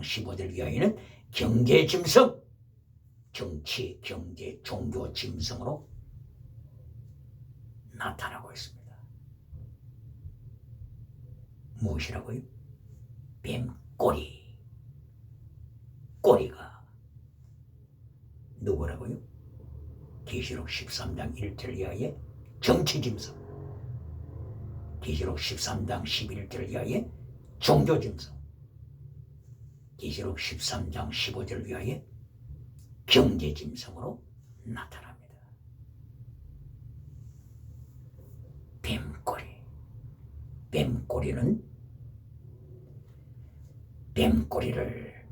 13장 15절 이하에는 경제 짐승, 정치, 경제, 종교 짐승으로 나타나고 있습니다. 무엇이라고요? 뱀꼬리. 꼬리가 누구라고요? 계시록 13장 1절 이하에 정치 짐승. 계시록 13장 11절 이하에 종교 짐승. 계시록 13장 15절 이하에 경제 짐승으로 나타납니다. 뱀꼬리. 뱀꼬리는 뱀꼬리를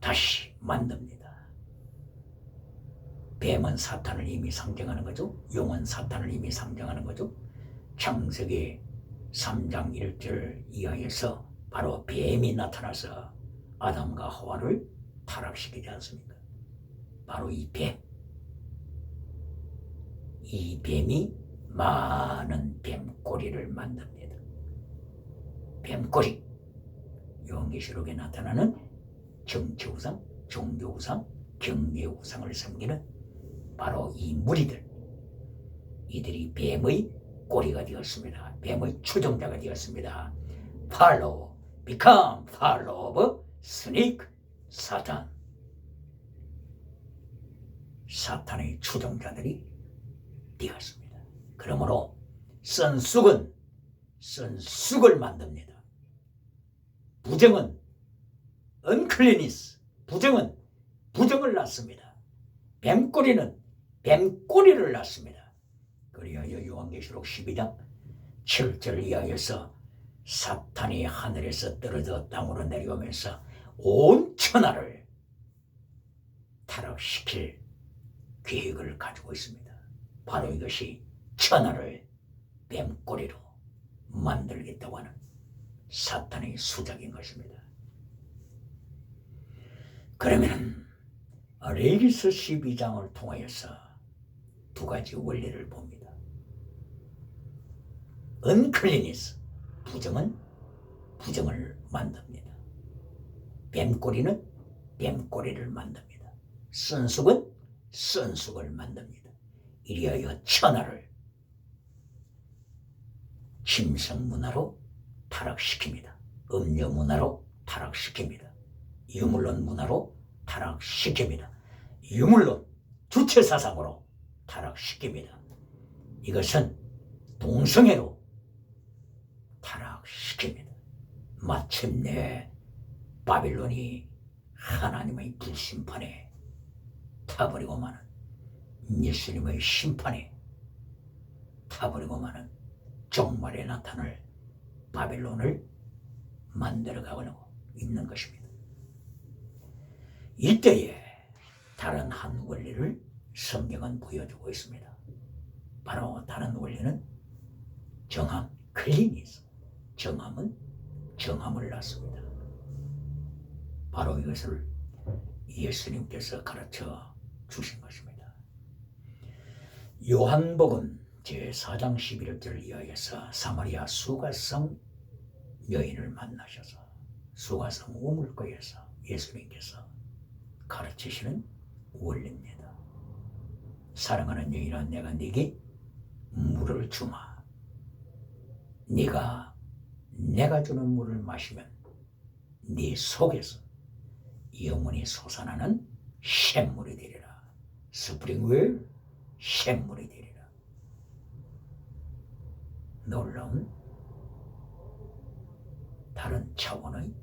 다시 만듭니다. 뱀은 사탄을 이미 상징하는 거죠. 용은 사탄을 이미 상징하는 거죠. 창세기 3장 1절 이하에서 바로 뱀이 나타나서 아담과 하와를 타락시키지 않습니까? 바로 이 뱀. 이 뱀이 많은 뱀꼬리를 만듭니다. 뱀꼬리. 요한계시록에 나타나는 정치우상, 종교우상, 경제우상을 섬기는 바로 이 무리들. 이들이 뱀의 꼬리가 되었습니다. 뱀의 추종자가 되었습니다. 팔로우, become follow snake, 사탄. 사탄의 추종자들이 되었습니다. 그러므로 선숙은 선숙을 만듭니다. 부정은 언클리니스, 부정은 부정을 낳습니다. 뱀꼬리는 뱀꼬리를 낳습니다. 그리하여 요한계시록 12장 7절 이하에서 사탄이 하늘에서 떨어져 땅으로 내려오면서 온 천하를 타락시킬 계획을 가지고 있습니다. 바로 이것이 천하를 뱀꼬리로 만들겠다고 하는 사탄의 수작인 것입니다. 그러면 레기스 12장을 통하여서 두 가지 원리를 봅니다. 언클리니스, 부정은 부정을 만듭니다. 뱀꼬리는 뱀꼬리를 만듭니다. 선숙은 선숙을 만듭니다. 이리하여 천하를 침성 문화로 타락시킵니다. 음료 문화로 타락시킵니다. 유물론 문화로 타락시킵니다. 유물론 주체 사상으로 타락시킵니다. 이것은 동성애로 타락시킵니다. 마침내 바빌론이 하나님의 불심판에 타버리고 마는 예수님의 심판에 타버리고 마는 종말에 나타날 바벨론을 만들어가고 있는 것입니다. 이때에 다른 한 원리를 성경은 보여주고 있습니다. 바로 다른 원리는 정함, 클리니스. 정함은 정함을 낳습니다. 바로 이것을 예수님께서 가르쳐 주신 것입니다. 요한복음 제4장 11절 이하에서 사마리아 수가성 여인을 만나셔서 수가성 우물가에서 예수님께서 가르치시는 원리입니다. 사랑하는 여인아 내가 네게 물을 주마. 네가 내가 주는 물을 마시면 네 속에서 영원히 솟아나는 샘물이 되리라. 스프링웰 샘물이 되리라. 놀라운 다른 차원의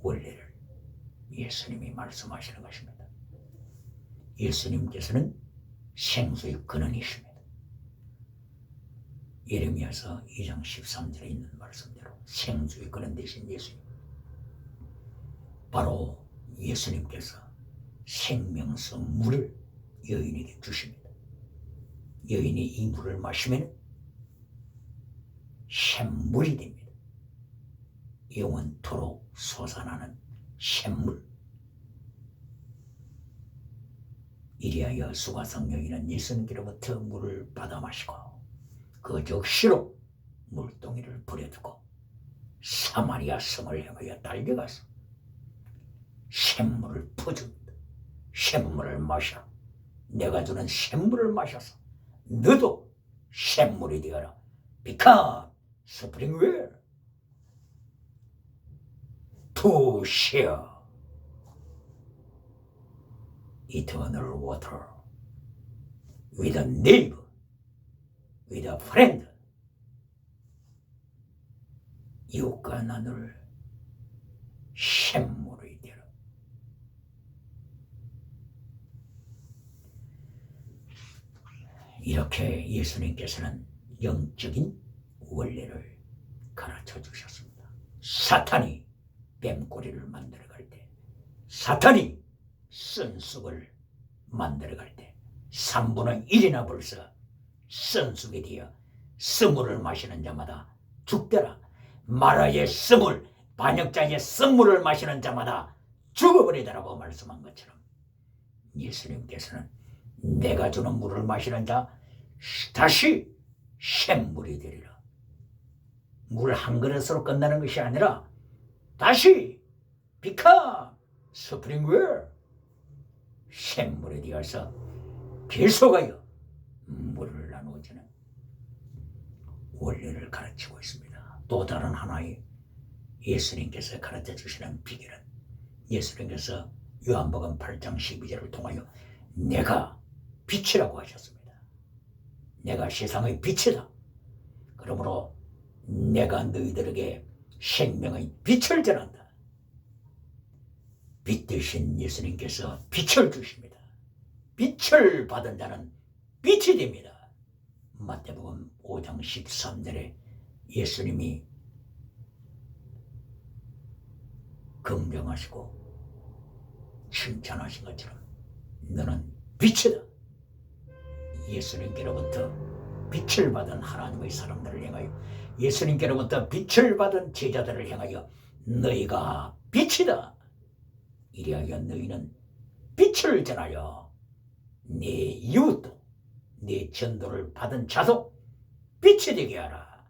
원리를 예수님이 말씀하시는 것입니다. 예수님께서는 생수의 근원이십니다. 예레미야서 2장 13절에 있는 말씀대로 생수의 근원 되신 예수님. 바로 예수님께서 생명수 물을 여인에게 주십니다. 여인이 이 물을 마시면 샘물이 됩니다. 영원토록 솟아나는 샘물. 이리하여 수가성 여인은 예수님께로부터 물을 받아 마시고 그 즉시로 물동이를 버려두고 사마리아 성을 향하여 달려가서 샘물을 퍼줍니다. 샘물을 마셔. 내가 주는 샘물을 마셔서 너도 샘물이 되어라. Well. To share eternal water with a neighbor, with a friend. 이웃과 나눌 샘물이 되라. 이렇게 예수님께서는 영적인 원리를 가르쳐 주셨습니다. 사탄이 뱀꼬리를 만들어갈 때, 사탄이 쓴쑥을 만들어갈 때, 3분의 1이나 벌써 쓴쑥이 되어 스물을 마시는 자마다 죽더라. 마라의 스물, 반역자의 쓴물을 마시는 자마다 죽어버리더라고 말씀한 것처럼 예수님께서는 내가 주는 물을 마시는 자 다시 샘물이 되리라. 물 한 그릇으로 끝나는 것이 아니라 다시 spring well 샘물이 되어서 계속하여 물을 나누어지는 원리를 가르치고 있습니다. 또 다른 하나의 예수님께서 가르쳐 주시는 비결은 예수님께서 요한복음 8장 12절을 통하여 내가 빛이라고 하셨습니다. 내가 세상의 빛이다. 그러므로 내가 너희들에게 생명의 빛을 전한다. 빛 대신 예수님께서 빛을 주십니다. 빛을 받은 자는 빛이 됩니다. 마태복음 5장 13절에 예수님이 긍정하시고 칭찬하신 것처럼 너는 빛이다. 예수님께로부터 빛을 받은 하나님의 사람들을 향하여 예수님께로부터 빛을 받은 제자들을 향하여 너희가 빛이다. 이리하여 너희는 빛을 전하여 네 이웃도 네 전도를 받은 자도 빛이 되게 하라.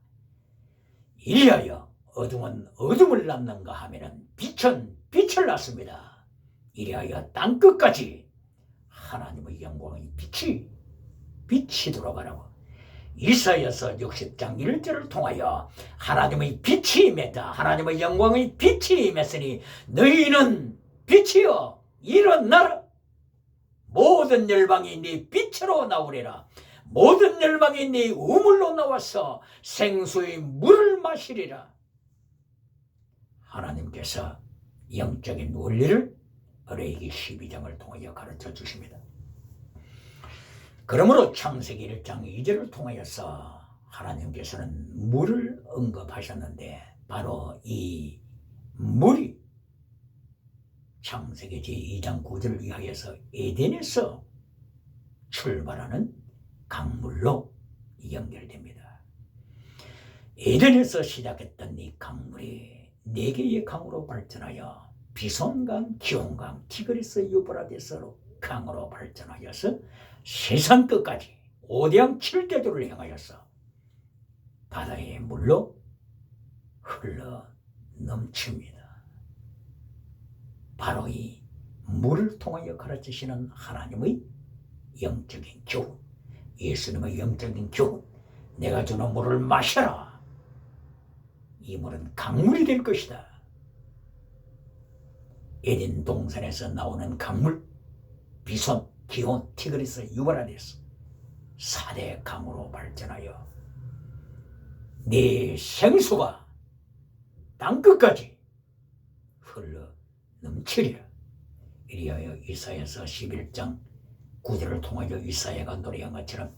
이리하여 어둠은 어둠을 낳는가 하면은 빛은 빛을 낳습니다. 이리하여 땅 끝까지 하나님의 영광의 빛이 빛이 돌아가라고 이사야서 60장 1절을 통하여 하나님의 빛이 임했다. 하나님의 영광의 빛이 임했으니 너희는 빛이여 일어나라. 모든 열방이 네 빛으로 나오리라. 모든 열방이 네 우물로 나와서 생수의 물을 마시리라. 하나님께서 영적인 원리를 어레이기 12장을 통하여 가르쳐 주십니다. 그러므로 창세기 1장 2절을 통하여서 하나님께서는 물을 언급하셨는데 바로 이 물이 창세기 제2장 9절을 위하여서 에덴에서 출발하는 강물로 연결됩니다. 에덴에서 시작했던 이 강물이 네 개의 강으로 발전하여 비손강, 기온강, 티그리스, 유브라데스로 강으로 발전하여서 세상 끝까지 오대양 칠대도를 향하여서 바다의 물로 흘러 넘칩니다. 바로 이 물을 통하여 가르치시는 하나님의 영적인 교훈, 예수님의 영적인 교훈, 내가 주는 물을 마셔라. 이 물은 강물이 될 것이다. 에덴 동산에서 나오는 강물, 비손, 기온, 티그리스, 유브라데스 4대 강으로 발전하여 네 생수가 땅끝까지 흘러 넘치리라. 이리하여 이사야서 11장 9절을 통하여 이사야가 노래한 것처럼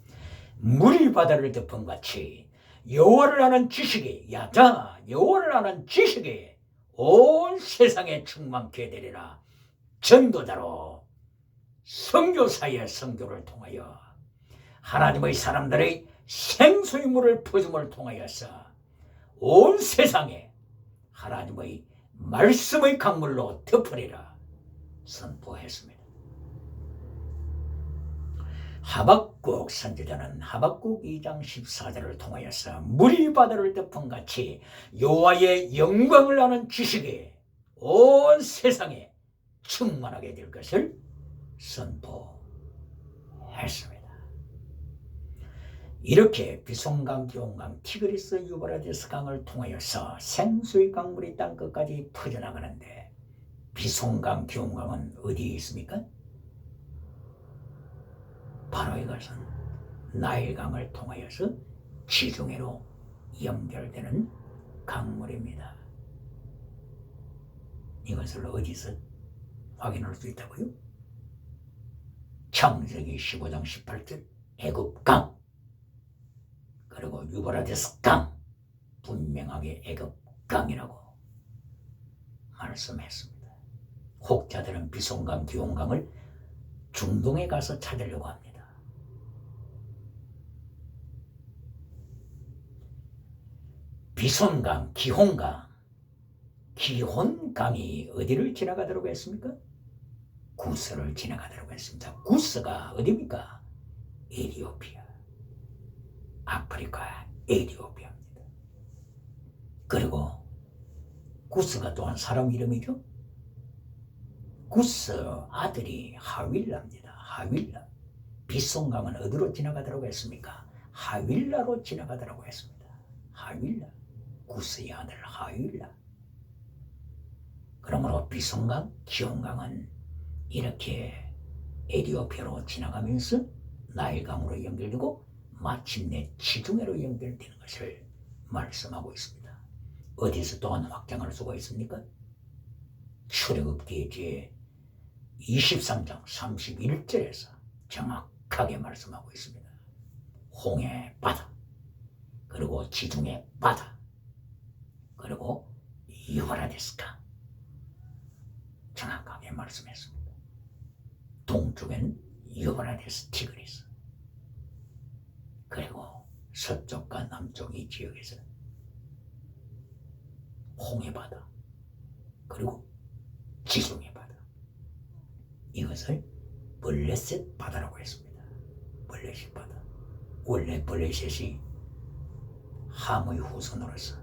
물이 바다를 덮은 같이 여호와를 아는 지식이 야다 여호와를 아는 지식이 온 세상에 충만케 되리라. 전도자로 성교사의 성교를 통하여 하나님의 사람들의 생수의 물을 퍼줌을 통하여서 온 세상에 하나님의 말씀의 강물로 덮으리라 선포했습니다. 하박국 선지자는 하박국 2장 14절을 통하여서 물이 바다를 덮은 같이 여호와의 영광을 아는 지식이 온 세상에 충만하게 될 것을 선포했습니다. 이렇게 비송강, 기온강, 티그리스, 유브라데스 강을 통하여서 생수의 강물이 땅 끝까지 퍼져나가는데 비송강, 기온강은 어디에 있습니까? 바로 이것은 나일강을 통하여서 지중해로 연결되는 강물입니다. 이것을 어디서 확인할 수 있다고요? 창세기 15장 18절 애굽강 그리고 유브라데스 강 분명하게 애굽강이라고 말씀했습니다. 혹자들은 비송강, 기온강을 중동에 가서 찾으려고 합니다. 비손강, 기혼강, 기혼강이 어디를 지나가도록 했습니까? 구스를 지나가도록 했습니다. 구스가 어디입니까? 에디오피아, 아프리카 에디오피아입니다. 그리고 구스가 또한 사람 이름이죠. 구스 아들이 하윌라입니다. 하윌라. 비송강은 어디로 지나가도록 했습니까? 하윌라로 지나가도록 했습니다. 하윌라. 구스의 아들 하윌라. 그러므로 비송강, 기온강은 이렇게 에디오피아로 지나가면서 나일강으로 연결되고 마침내 지중해로 연결되는 것을 말씀하고 있습니다. 어디서 또한 확장할 수가 있습니까? 출애굽기 제 23장 31절에서 정확하게 말씀하고 있습니다. 홍해 바다, 그리고 지중해 바다, 그리고 유브라데스강 정확하게 말씀했습니다. 동쪽엔 유브라데스 티그리스, 그리고 서쪽과 남쪽 이 지역에서 홍해 바다, 그리고 지중해 바다. 이것을 벌레셋 바다라고 했습니다. 벌레셋 바다. 원래 벌레셋이 함의 후손으로서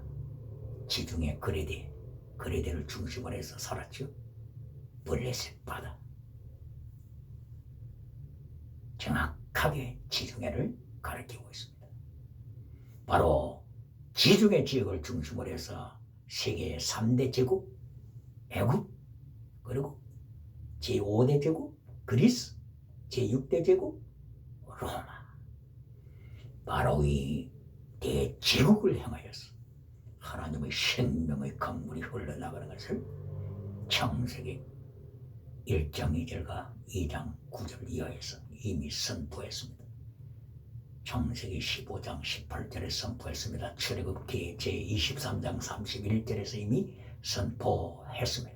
지중해 그레데, 그레데를 중심으로 해서 살았죠. 벌레셋 바다. 정확하게 지중해를 가리키고 있습니다. 바로 지중해 지역을 중심으로 해서 세계의 3대 제국, 애국, 그리고 제5대 제국, 그리스, 제6대 제국, 로마. 바로 이 대제국을 향하여서 하나님의 생명의 강물이 흘러나가는 것을 창세기 1장 2절과 2장 9절 이하에서 이미 선포했습니다. 창세기 15장 18절에 선포했습니다. 출애굽기 제23장 31절에서 이미 선포했습니다.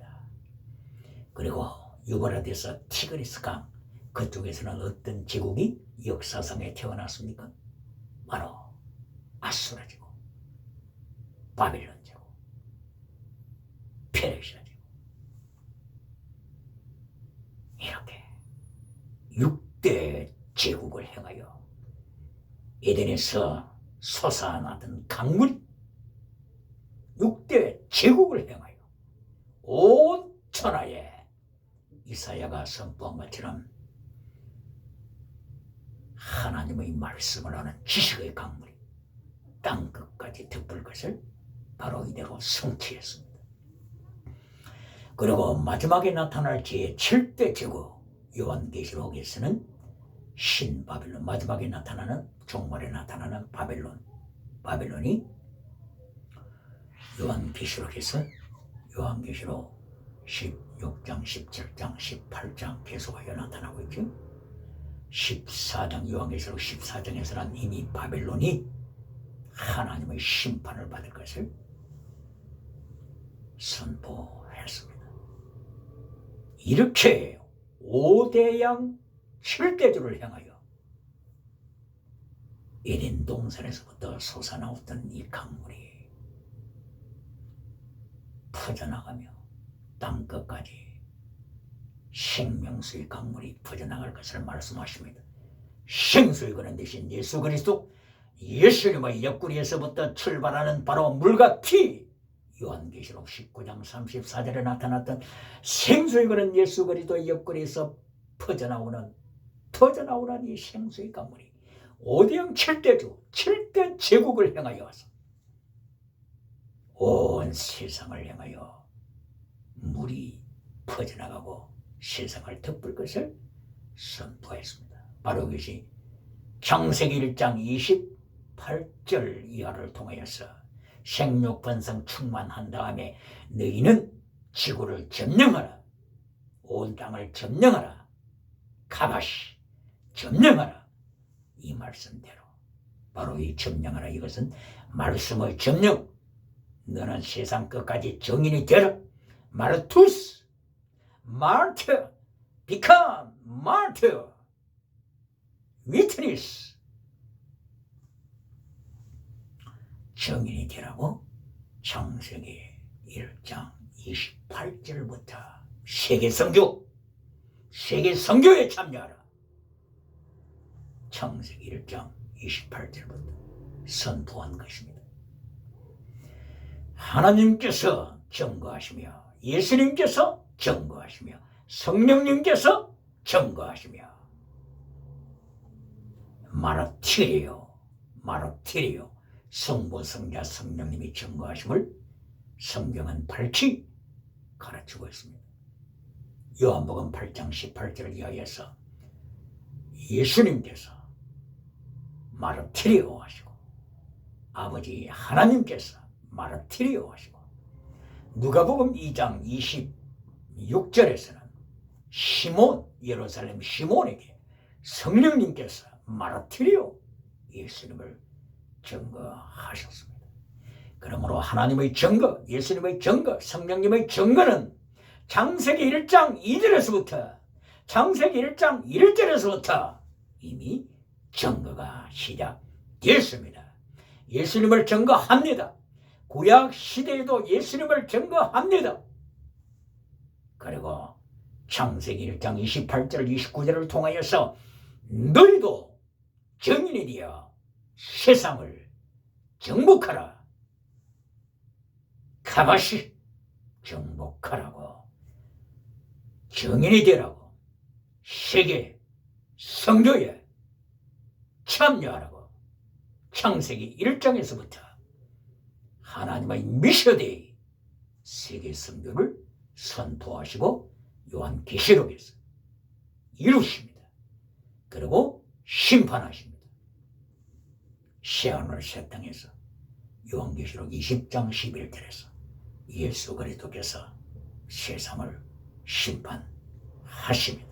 그리고 유브라데스 티그리스 강 그쪽에서는 어떤 제국이 역사상에 태어났습니까? 바로 아수라 제국, 바빌론 제국, 페르시아 제국 이렇게 6대 제국을 행하여 에덴에서 솟아나던 강물 6대 제국을 행하여 온 천하에 이사야가 선포한 것처럼 하나님의 말씀을 하는 지식의 강물이 땅 끝까지 덮을 것을 바로 이대로 성취했습니다. 그리고 마지막에 나타날 제7대 제국 요한계시록에서는 신 바빌론 마지막에 나타나는 종말에 나타나는 바벨론 바벨론이 요한계시록에서 요한계시록 16장, 17장, 18장 계속하여 나타나고 있죠. 14장 요한계시록 14장에서는 이미 바벨론이 하나님의 심판을 받을 것을 선포했습니다. 이렇게 5대양 7대주를 향하여 에덴 동산에서부터 솟아나왔던 이 강물이 퍼져나가며 땅 끝까지 생명수의 강물이 퍼져나갈 것을 말씀하십니다. 생수의 그런 대신 예수 그리스도 예수님의 옆구리에서부터 출발하는 바로 물과 피 요한계시록 19장 34절에 나타났던 생수의 그런 예수 그리스도의 옆구리에서 퍼져나오는 터져나오는 이 생수의 강물이 오대양 7대주 7대 제국을 향하여 와서 온 세상을 향하여 물이 퍼져나가고 세상을 덮을 것을 선포했습니다. 바로 그것이 창세기 1장 28절 이하를 통하여서 생육 번성 충만한 다음에 너희는 지구를 점령하라. 온 땅을 점령하라. 가바시 점령하라. 이 말씀대로. 바로 이 점령하라. 이것은 말씀의 점령. 너는 세상 끝까지 정인이 되라. 마르투스 마르트 become martyr witness 정인이 되라고 창세기 1장 28절부터 세계 성교 세계 성교에 참여하라 창세기 1장 28절부터 선포한 것입니다 하나님께서 증거하시며 예수님께서 증거하시며 성령님께서 증거하시며 마르티리요 마르티리요 성부 성자 성령님이 증거하심을 성경은 밝히 가르치고 있습니다. 요한복음 8장 18절을 이하여서 예수님께서 마르티리오 하시고 아버지 하나님께서 마르티리오 하시고 누가복음 2장 26절에서는 시몬 예루살렘 시몬에게 성령님께서 마르티리오 예수님을 증거하셨습니다. 그러므로 하나님의 증거, 예수님의 증거, 성령님의 증거는 장세기 1장 2절에서부터 장세기 1장 1절에서부터 이미 증거가 시작됐습니다. 예수님을 증거합니다. 구약 시대에도 예수님을 증거합니다. 그리고 창세기 1장 28절 29절을 통하여서 너희도 정인이 되어 세상을 정복하라. 가바시 정복하라고 정인이 되라고 세계 성교에 참여하라고 창세기 1장에서부터 하나님의 미셔데이 세계 성교를 선포하시고 요한 계시록에서 이루십니다. 그리고 심판하십니다. 새하늘 새 땅에서 요한계시록 20장 11절에서 예수 그리스도께서 세상을 심판하십니다.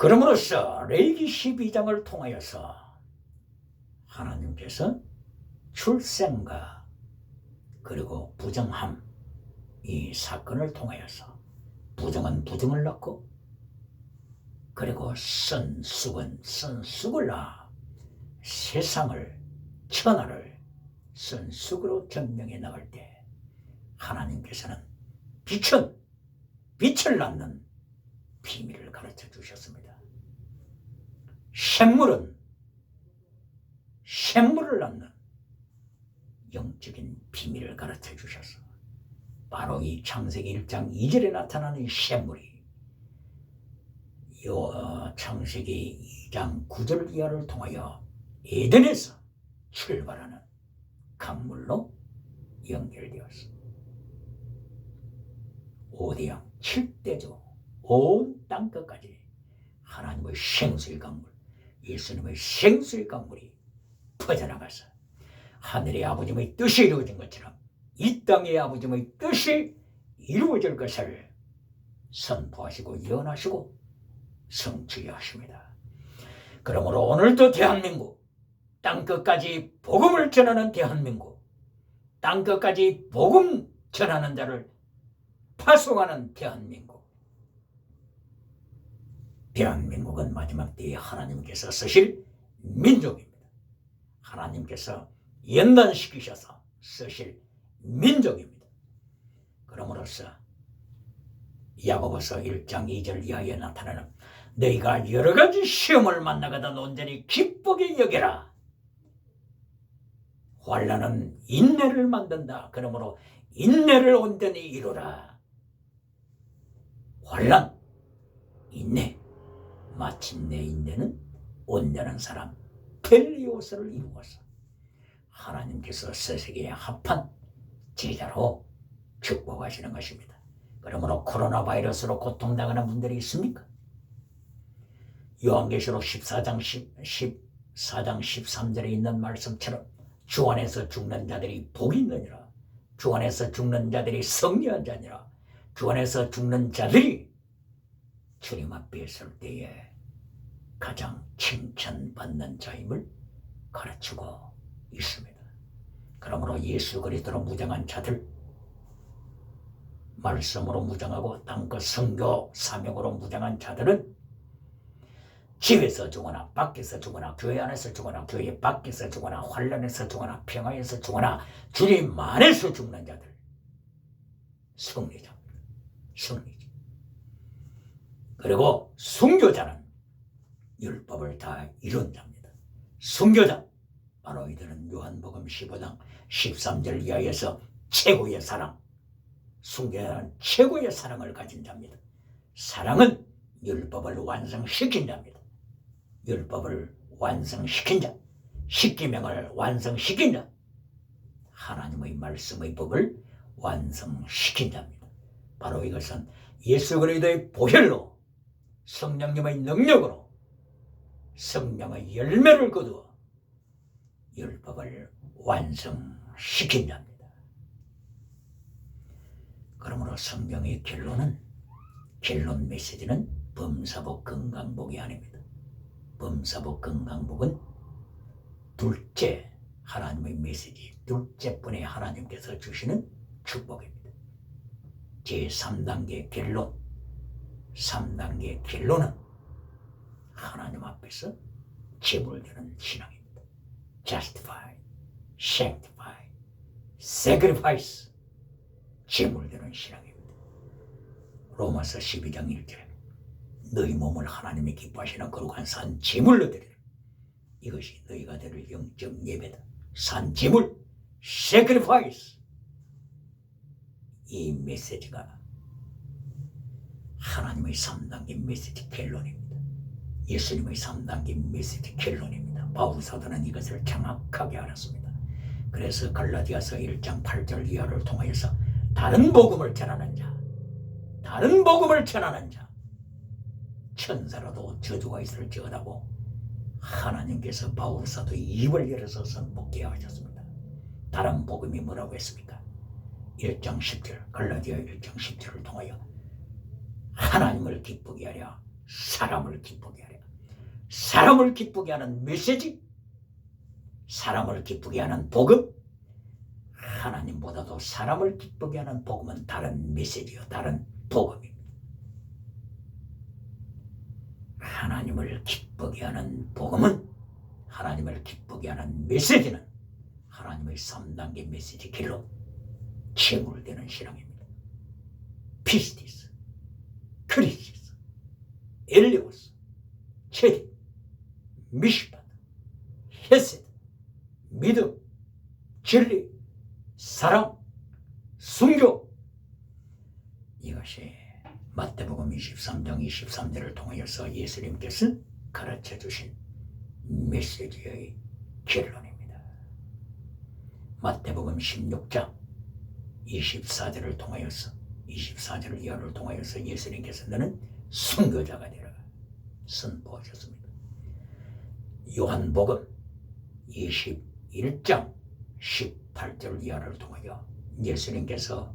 그러므로써 레이기 12장을 통하여서 하나님께서 출생과 그리고 부정함 이 사건을 통하여서 부정은 부정을 낳고 그리고 선숙은 선숙을 낳아 세상을 천하를 선숙으로 점령해 나갈 때 하나님께서는 빛은 빛을 낳는 비밀을 가르쳐 주셨습니다. 샘물은 샘물을 낳는 영적인 비밀을 가르쳐 주셨어. 바로 이 창세기 1장 2절에 나타나는 샘물이 요 창세기 2장 9절 이하를 통하여 에덴에서 출발하는 강물로 연결되었어. 오대양 7대조 온 땅끝까지 하나님의 생수의 강물, 예수님의 생수의 강물이 퍼져나가서 하늘의 아버지의 뜻이 이루어진 것처럼 이 땅의 아버지의 뜻이 이루어질 것을 선포하시고 예언하시고 성취하게 하십니다. 그러므로 오늘도 대한민국 땅끝까지 복음을 전하는 대한민국 땅끝까지 복음 전하는 자를 파송하는 대한민국 대한민국은 마지막 때에 하나님께서 쓰실 민족입니다. 하나님께서 연단시키셔서 쓰실 민족입니다. 그러므로써 야고보서 1장 2절 이하에 나타나는 너희가 여러 가지 시험을 만나거든 온전히 기쁘게 여겨라. 환란은 인내를 만든다. 그러므로 인내를 온전히 이루라. 환란, 인내, 마침내 인내는 온전한 사람 텔리오스를 이루어서 하나님께서 세세계에 합한 제자로 축복하시는 것입니다. 그러므로 코로나 바이러스로 고통당하는 분들이 있습니까? 요한계시록 14장 10, 14장 13절에 있는 말씀처럼 주 안에서 죽는 자들이 복이 있느니라. 주 안에서 죽는 자들이 성리한 자니라. 주 안에서 죽는 자들이 주님 앞에 있을 때에 가장 칭찬받는 자임을 가르치고 있습니다. 그러므로 예수 그리스도로 무장한 자들 말씀으로 무장하고 땅끝 성교 사명으로 무장한 자들은 집에서 죽거나 밖에서 죽거나 교회 안에서 죽거나 교회 밖에서 죽거나 환란에서 죽거나 평화에서 죽거나 주님 안에서 죽는 자들 승리자입니다. 승리자. 그리고 순교자는 율법을 다 이룬 자입니다. 순교자 바로 이들은 요한복음 15장 13절 이하에서 최고의 사랑 순교자는 최고의 사랑을 가진 자입니다. 사랑은 율법을 완성시킨 자입니다. 율법을 완성시킨 자, 십계명을 완성시킨 자, 하나님의 말씀의 법을 완성시킨 자입니다. 바로 이것은 예수 그리스도의 보혈로 성령님의 능력으로 성령의 열매를 거두어 율법을 완성시킨 자입니다. 그러므로 성경의 결론은 결론 메시지는 범사복 건강복이 아닙니다. 범사복 건강복은 둘째 하나님의 메시지, 둘째 분의 하나님께서 주시는 축복입니다. 제3단계 결론, 3단계 결론은 하나님 앞에서 제물되는 신앙입니다. justify, sanctify, sacrifice 제물되는 신앙입니다. 로마서 12장 1절 너희 몸을 하나님이 기뻐하시는 거룩한 산 제물로 드리라. 이것이 너희가 드릴 영적 예배다. 산 제물, sacrifice. 이 메시지가 하나님의 3단계 메시지 결론입니다. 예수님의 3단계 메시지 결론입니다. 바울 사도는 이것을 정확하게 알았습니다. 그래서 갈라디아서 1장 8절 이하를 통하여서 다른 복음을 전하는 자, 다른 복음을 전하는 자, 천사라도 저주가 있을지어다고 하나님께서 바울 사도의 입을 열어서 선포케 하셨습니다. 다른 복음이 뭐라고 했습니까? 1장 10절 갈라디아 1장 10절을 통하여 하나님을 기쁘게 하려 사람을 기쁘게 하려 사람을 기쁘게 하는 메시지 사람을 기쁘게 하는 복음 하나님보다도 사람을 기쁘게 하는 복음은 다른 메시지요 다른 복음입니다. 하나님을 기쁘게 하는 복음은 하나님을 기쁘게 하는 메시지는 하나님의 3단계 메시지 길로 채물되는 신앙입니다. 피스티스, 크리시스, 엘리오스, 체디, 미시pat, 헤세드, 믿음, 진리, 사랑, 순교 이것이 마태복음 23장 23절을 통하여서 예수님께서 가르쳐 주신 메시지의 결론입니다. 마태복음 16장 24절을 통하여서 24절 이하를 통하여서 예수님께서 너는 순교자가 되라 선포하셨습니다. 요한복음 21장 18절 이하를 통하여 예수님께서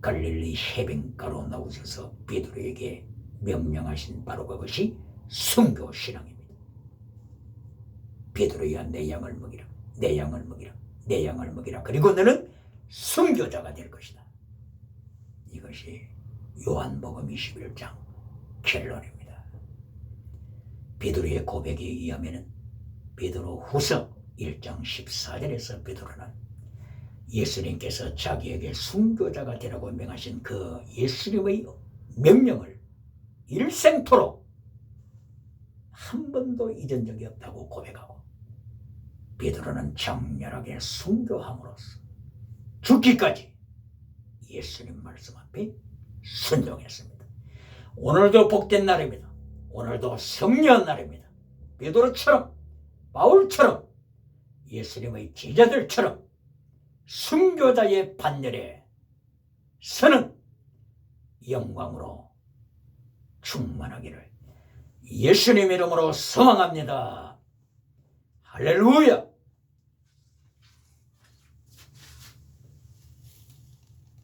갈릴리 해변가로 나오셔서 베드로에게 명령하신 바로 그것이 순교 신앙입니다. 베드로야 내 양을 먹이라, 내 양을 먹이라, 내 양을 먹이라. 그리고 너는 순교자가 될 것이다. 이것이 요한복음 21장 결론입니다. 베드로의 고백에 의하면 베드로 후서 1장 14절에서 베드로는 예수님께서 자기에게 순교자가 되라고 명하신 그 예수님의 명령을 일생토록 한 번도 잊은 적이 없다고 고백하고 베드로는 정렬하게 순교함으로써 죽기까지 예수님 말씀 앞에 순종했습니다. 오늘도 복된 날입니다. 오늘도 성령한 날입니다. 베드로처럼 바울처럼 예수님의 제자들처럼 순교자의 반열에 서는 영광으로 충만하기를 예수님 이름으로 소망합니다. 할렐루야!